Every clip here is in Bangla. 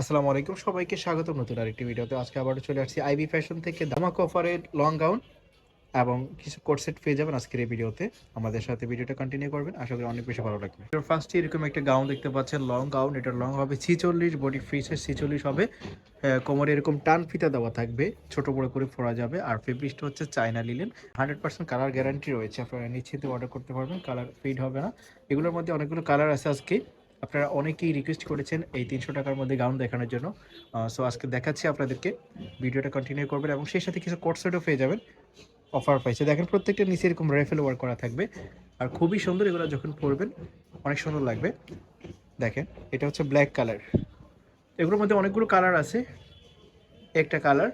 আসসালামু আলাইকুম। সবাইকে স্বাগত নতুন আরেকটি ভিডিওতে। আজকে আবারও চলে আসছি আইবি ফ্যাশন থেকে ধামাক অফারের লং গাউন এবং কিছু কোট সেট পেয়ে যাবেন আজকের এই ভিডিওতে। আমাদের সাথে ভিডিওটা কন্টিনিউ করবেন। আশা করি অনেক বেশি ভালো লাগবে। ফার্স্ট এরকম একটা গাউন দেখতে পাচ্ছেন লং গাউন এটা লং হবে ছিচল্লিশ বডি ফ্রিসের ছিচল্লিশ হবে। কোমরে এরকম টান ফিতা দেওয়া থাকবে। ছোট বড় করে পরা যাবে। আর ফেব্রিকটা হচ্ছে China linen hundred percent colour guarantee রয়েছে। আপনারা নিশ্চিত অর্ডার করতে পারবেন। কালার ফিড হবে না। এগুলোর মধ্যে অনেকগুলো কালার আছে আজকে। আপনারা অনেকেই রিকোয়েস্ট করেছেন এই তিনশো টাকার মধ্যে গাউন দেখানোর জন্য। সো আজকে দেখাচ্ছি আপনাদেরকে। ভিডিওটা কন্টিনিউ করবেন এবং সেই সাথে কিছু কোট সেটও পেয়ে যাবেন। অফার পাইছে। দেখেন, প্রত্যেকটা নিচে এরকম রেফেল ওয়ার্ক করা থাকবে। আর খুবই সুন্দর এগুলো যখন পরবেন, অনেক সুন্দর লাগবে। দেখেন, এটা হচ্ছে ব্ল্যাক কালার এগুলোর মধ্যে অনেকগুলো কালার আছে। একটা কালার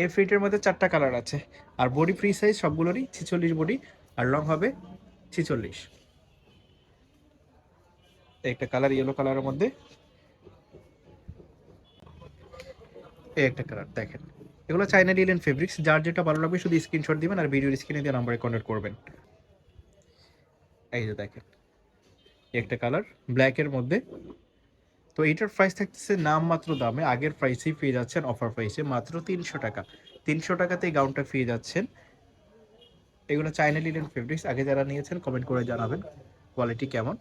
এই ফিটের মধ্যে চারটা কালার আছে। আর বডি ফ্রি সাইজ সবগুলোরই ছিচল্লিশ বডি আর লং হবে ছিচল্লিশ। একটা কালার ইয়েলো কালারের মধ্যে। এই একটা কালার, দেখেন। এগুলো চাইনা ডিলেন ফেব্রিক্স যার যেটা ভালো লাগবে শুধু স্ক্রিনশট দিবেন আর ভিডিওর স্ক্রিনে দিয়ে নাম্বারে কন্ট্যাক্ট করবেন। এই যে দেখেন একটা কালার ব্ল্যাকের মধ্যে। তো এইটার প্রাইস থাকতেছে নামমাত্র দামে, আগের প্রাইসেই পেয়ে যাচ্ছেন অফার প্রাইসে মাত্র তিনশো টাকা। তিনশো টাকাতে এই গাউনটা পেয়ে যাচ্ছেন। এগুলো চাইনা লিলেন ফেব্রিক্স আগে যারা নিয়েছেন কমেন্ট করে জানাবেন কোয়ালিটি কেমন?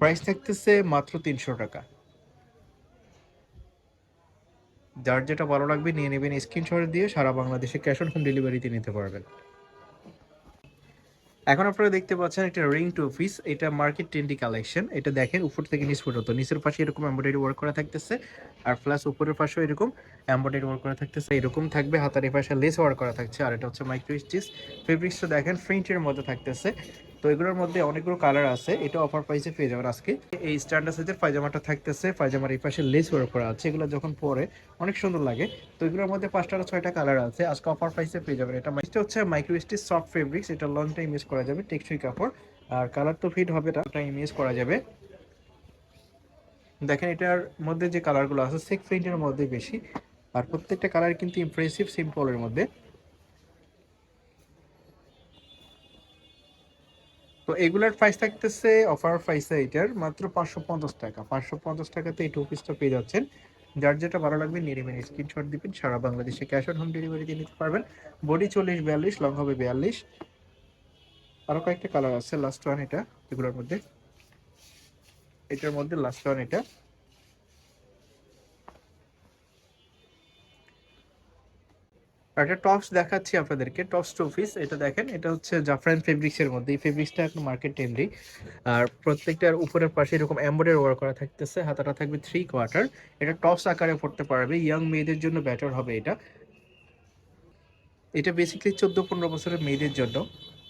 প্রাইস থাকতেছে মাত্র তিনশো টাকা। যার যেটা ভালো লাগবে নিয়ে নেবেন স্ক্রিনশট দিয়ে সারা বাংলাদেশে ক্যাশ অন হোম ডেলিভারিতে নিতে পারবেন। এখন আপনারা দেখতে পাচ্ছেন একটা রিং টু পিস এটা মার্কেট ট্রেন্ডি কালেকশন এটা দেখেন উপর থেকে নিচ পর্যন্ত, নিচের পাশে এরকম এমব্রয়ডারি ওয়ার্ক করা থাকতেছে, আর প্লাস উপরের পাশেও এরকম এমব্রয়ডারি ওয়ার্ক করা থাকতেছে, এরকম থাকবে, হাতার পাশে লেস ওয়ার্ক করা থাকছে, আর এটা হচ্ছে মাইক্রো স্টিচ ফেব্রিক্সটা দেখেন প্রিন্টের মধ্যে থাকতেছে। তো এগুলোর মধ্যে অনেকগুলো কালার আছে, এটা অফার প্রাইসে পেয়ে যাবেন আজকে। এই স্ট্যান্ডার্ড সাইজের পায়জামাটা থাকতেছে, পায়জামার এই পাশে লেস ওয়ার্ক করা আছে, এগুলো যখন পরে অনেক সুন্দর লাগে। তো এগুলোর মধ্যে পাঁচটা ছয়টা কালার আছে, আজকে অফার প্রাইসে পেয়ে যাবেন। এটা এটা হচ্ছে মাইক্রো স্টিচ সফট ফেব্রিক্স এটা লং টাইম ইউজ করা যাবে, টেকসই কাপড়। আর কালার তো ফিট হবে টাইম ইউজ করা যাবে। দেখেন, এটার মধ্যে যে কালারগুলো আছে সিক্স প্রিন্টের মধ্যে বেশি। আর প্রত্যেকটা কালার কিন্তু ইমপ্রেসিভ সিম্পলের মধ্যে। তো এগুলার প্রাইস থাকতেছে অফার প্রাইসে এটার মাত্র পাঁচশো পঞ্চাশ টাকা। পাঁচশো পঞ্চাশ টাকাতে এই টু পিসটা পেয়ে যাচ্ছেন। যার যেটা ভালো লাগবে নিরিমিনি স্ক্রিনশট দিবেন, সারা বাংলাদেশে ক্যাশ অন হোম ডেলিভারি দিয়ে নিতে পারবেন। বডি চল্লিশ, বিয়াল্লিশ লং হবে বিয়াল্লিশ। আরও কয়েকটা কালার আছে লাস্ট ওয়ান এটা, এগুলোর মধ্যে। এটার মধ্যে লাস্ট ওয়ান এটা। একটা টপস দেখাচ্ছি আপনাদেরকে, টপস টু এটা দেখেন, এটা হচ্ছে জাফরান ফেব্রিক্সের মধ্যে। এই ফেব্রিক্সটা এখন মার্কেট ট্রেন্ডি আর প্রত্যেকটার উপরের পাশে এরকম এম্বয়ডারি ওয়ার্ক করা থাকতেছে। হাতাটা থাকবে থ্রি কোয়ার্টার এটা টপস আকারে পড়তে পারবে। ইয়াং মেয়েদের জন্য বেটার হবে এটা। এটা বেসিক্যালি চোদ্দ পনেরো বছরের মেয়েদের জন্য।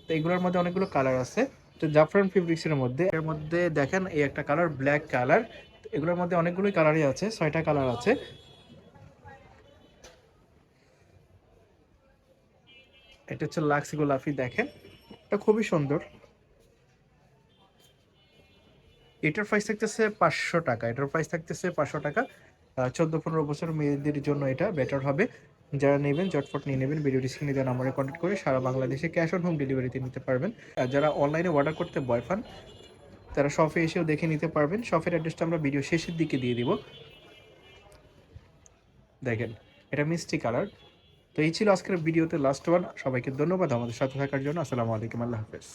তো এগুলোর মধ্যে অনেকগুলো কালার আছে। তো জাফরান ফেব্রিক্সের মধ্যে, এর মধ্যে দেখেন, এই একটা কালার ব্ল্যাক কালার এগুলোর মধ্যে অনেকগুলোই কালারই আছে, ছয়টা কালার আছে। এটা হচ্ছে লাক্স গোলাপি, দেখেন। এটা খুবই সুন্দর। এটার প্রাইস থাকতেছে পাঁচশো টাকা। এটার প্রাইস থাকতেছে পাঁচশো টাকা। চোদ্দ, পনেরো বছর মেয়েদের জন্য এটা বেটার হবে। যারা নেবেন চটফট নিয়ে নেবেন। ভিডিও স্ক্রিনে দেওয়া নাম্বারে কন্ট্যাক্ট করে সারা বাংলাদেশে ক্যাশ অন হোম ডেলিভারিতে নিতে পারবেন। যারা অনলাইনে অর্ডার করতে ভয় পান, তারা শপে এসেও দেখে নিতে পারবেন। শপের অ্যাড্রেসটা আমরা ভিডিও শেষের দিকে দিয়ে দিব। দেখেন, এটা মিষ্টি কালার তো এই ছিল আজকের ভিডিওতে লাস্ট ওয়ান সবাইকে ধন্যবাদ আমাদের সাথে থাকার জন্য। আসসালামু আলাইকুম, আল্লাহ হাফেজ।